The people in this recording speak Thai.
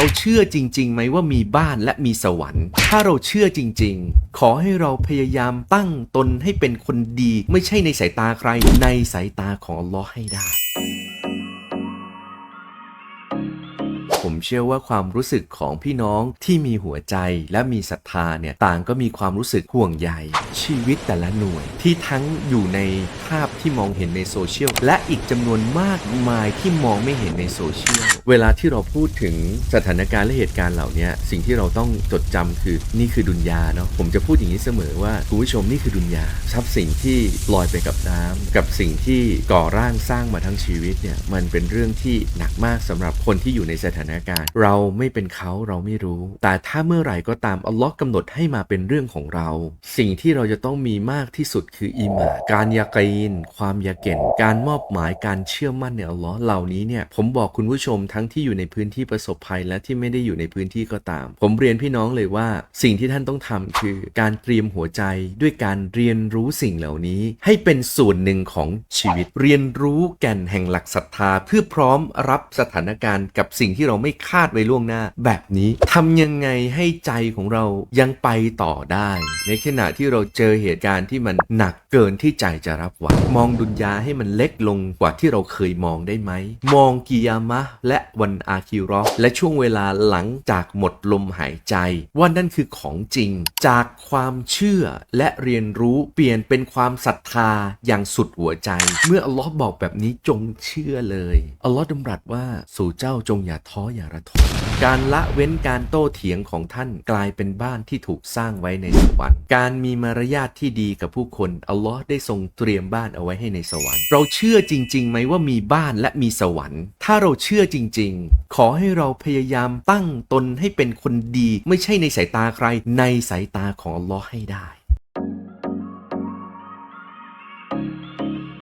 เราเชื่อจริงๆไหมว่ามีบ้านและมีสวรรค์ ถ้าเราเชื่อจริง ๆ ขอให้เราพยายามตั้งตนให้เป็นคนดี ไม่ใช่ในสายตาใคร ในสายตาของอัลลอฮ์ให้ได้ผมเชื่อว่าความรู้สึกของพี่น้องที่มีหัวใจและมีศรัทธาเนี่ยต่างก็มีความรู้สึกห่วงใยชีวิตแต่ละหน่วยที่ทั้งอยู่ในภาพที่มองเห็นในโซเชียลและอีกจำนวนมากมายที่มองไม่เห็นในโซเชียลเวลาที่เราพูดถึงสถานการณ์และเหตุการณ์เหล่านี้สิ่งที่เราต้องจดจำคือนี่คือดุนยาเนาะผมจะพูดอย่างนี้เสมอว่าคุณผู้ชมนี่คือดุนยาทรัพย์สินที่ลอยไปกับน้ำกับสิ่งที่ก่อร่างสร้างมาทั้งชีวิตเนี่ยมันเป็นเรื่องที่หนักมากสำหรับคนที่อยู่ในสถานการณ์ เราไม่เป็นเขาเราไม่รู้ แต่ถ้าเมื่อไหร่ก็ตามอัลลอฮ์กำหนดให้มาเป็นเรื่องของเรา สิ่งที่เราจะต้องมีมากที่สุดคืออีหมานการยากีนความยาเก่น การมอบหมายการเชื่อมั่นในอัลลอฮ์เหล่านี้เนี่ยผมบอกคุณผู้ชมทั้งที่อยู่ในพื้นที่ประสบภัยและที่ไม่ได้อยู่ในพื้นที่ก็ตาม ผมเรียนพี่น้องเลยว่า สิ่งที่ท่านต้องทำคือ การเตรียมหัวใจด้วยการเรียนรู้สิ่งเหล่านี้ ให้เป็นส่วนหนึ่งของชีวิต เรียนรู้แก่นแห่งหลักศรัทธา เพื่อพร้อมรับสถานการณ์กับสิ่งที่เราไม่คาดไว้ล่วงหน้า แบบนี้ทำยังไงให้ใจของเรายังไปต่อได้ ในขณะที่เราเจอเหตุการณ์ที่มันหนักเกินที่ใจจะรับไหวมองดุนยาให้มันเล็กลงกว่าที่เราเคยมองได้ไหม มองกิยามะและวันอาคิรอและช่วงเวลาหลังจากหมดลมหายใจ ว่านั่นคือของจริง จากความเชื่อและเรียนรู้เปลี่ยนเป็นความศรัทธาอย่างสุดหัวใจ เมื่ออัลลอฮ์บอกแบบนี้จงเชื่อเลยอัลลอฮ์ดำรัสว่าสู่เจ้าจงอย่าท้ออย่าระทมการละเว้นการโต้เถียงของท่านกลายเป็นบ้านที่ถูกสร้างไว้ในสวรรค์การมีมารยาทที่ดีกับผู้คนอัลลอฮ์ได้ทรงเตรียมบ้านเอาไว้ให้ในสวรรค์ เราเชื่อจริงๆไหมว่ามีบ้านและมีสวรรค์ ถ้าเราเชื่อจริง ๆ ขอให้เราพยายามตั้งตนให้เป็นคนดี ไม่ใช่ในสายตาใครในสายตาของอัลลอฮ์ให้ได้